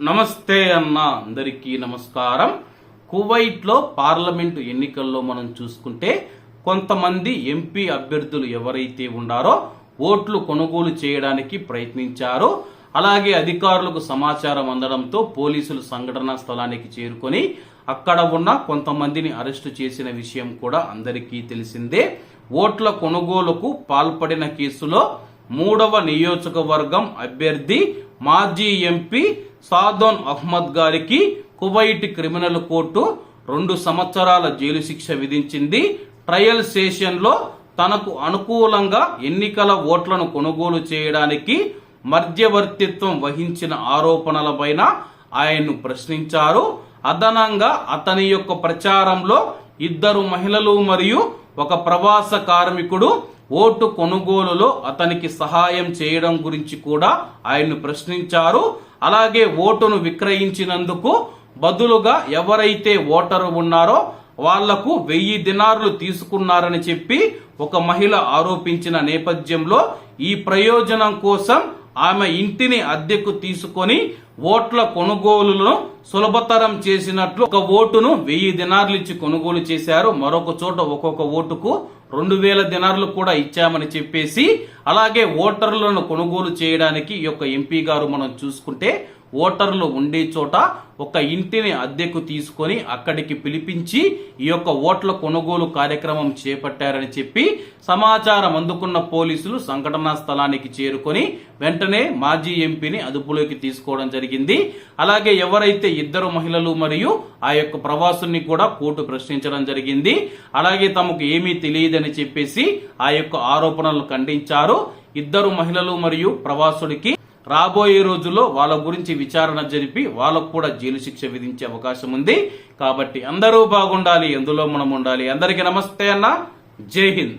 నమస్తే అన్న అందరికీ నమస్కారం. కువైట్లో పార్లమెంటు ఎన్నికల్లో మనం చూసుకుంటే కొంతమంది ఎంపీ అభ్యర్థులు ఎవరైతే ఉన్నారో ఓట్లు కొనుగోలు చేయడానికి ప్రయత్నించారో. అలాగే అధికారులకు సమాచారం అందడంతో పోలీసులు సంఘటనా స్థలానికి చేరుకొని అక్కడ ఉన్న కొంతమందిని అరెస్టు చేసిన విషయం కూడా అందరికీ తెలిసిందే. ఓట్ల కొనుగోలుకు పాల్పడిన కేసులో మూడవ నియోజకవర్గం అభ్యర్థి మాజీ ఎంపీ సాదోన్ అహ్మద్ గారికి కువైట్ క్రిమినల్ కోర్టు రెండు సంవత్సరాల జైలు శిక్ష విధించింది. ట్రయల్ సెషన్లో తనకు అనుకూలంగా ఎన్నికల ఓట్లను కొనుగోలు చేయడానికి మధ్యవర్తిత్వం వహించిన ఆరోపణలపైన ఆయన్ను ప్రశ్నించారు. అదనంగా అతని యొక్క ప్రచారంలో ఇద్దరు మహిళలు మరియు ఒక ప్రవాస కార్మికుడు ఓటు కొనుగోలులో అతనికి సహాయం చేయడం గురించి కూడా ఆయన్ను ప్రశ్నించారు. అలాగే ఓటును విక్రయించినందుకు బదులుగా ఎవరైతే ఓటరు ఉన్నారో వాళ్ళకు వెయ్యి దినార్లు తీసుకున్నారని చెప్పి ఒక మహిళ ఆరోపించిన నేపథ్యంలో ఈ ప్రయోజనం కోసం ఆమె ఇంటిని అద్దెకు తీసుకొని ఓట్ల కొనుగోలును సులభతరం చేసినట్లు ఒక ఓటును వెయ్యి దినార్లు ఇచ్చి కొనుగోలు చేశారు. మరొక చోట ఒక్కొక్క ఓటుకు రెండు వేల దినార్లు కూడా ఇచ్చామని చెప్పేసి అలాగే ఓటర్లను కొనుగోలు చేయడానికి ఈ యొక్క ఎంపీ గారు మనం చూసుకుంటే ఓటర్లు ఉండే చోట ఒక ఇంటిని అద్దెకు తీసుకొని అక్కడికి పిలిపించి ఈ యొక్క ఓట్ల కొనుగోలు కార్యక్రమం చేపట్టారని చెప్పి సమాచారం అందుకున్న పోలీసులు సంఘటనా స్థలానికి చేరుకొని వెంటనే మాజీ ఎంపీని అదుపులోకి తీసుకోవడం జరిగింది. అలాగే ఎవరైతే ఇద్దరు మహిళలు మరియు ఆ యొక్క ప్రవాసుని కూడా కోర్టు ప్రశ్నించడం జరిగింది. అలాగే తమకు ఏమీ తెలియదని చెప్పేసి ఆ యొక్క ఆరోపణలు ఖండించారు. ఇద్దరు మహిళలు మరియు ప్రవాసుడికి రాబోయే రోజుల్లో వాళ్ళ గురించి విచారణ జరిపి వాళ్ళకు కూడా జైలు శిక్ష విధించే అవకాశం ఉంది. కాబట్టి అందరూ బాగుండాలి ఎందులో మనం ఉండాలి. అందరికీ నమస్తే అన్న. జై హింద్.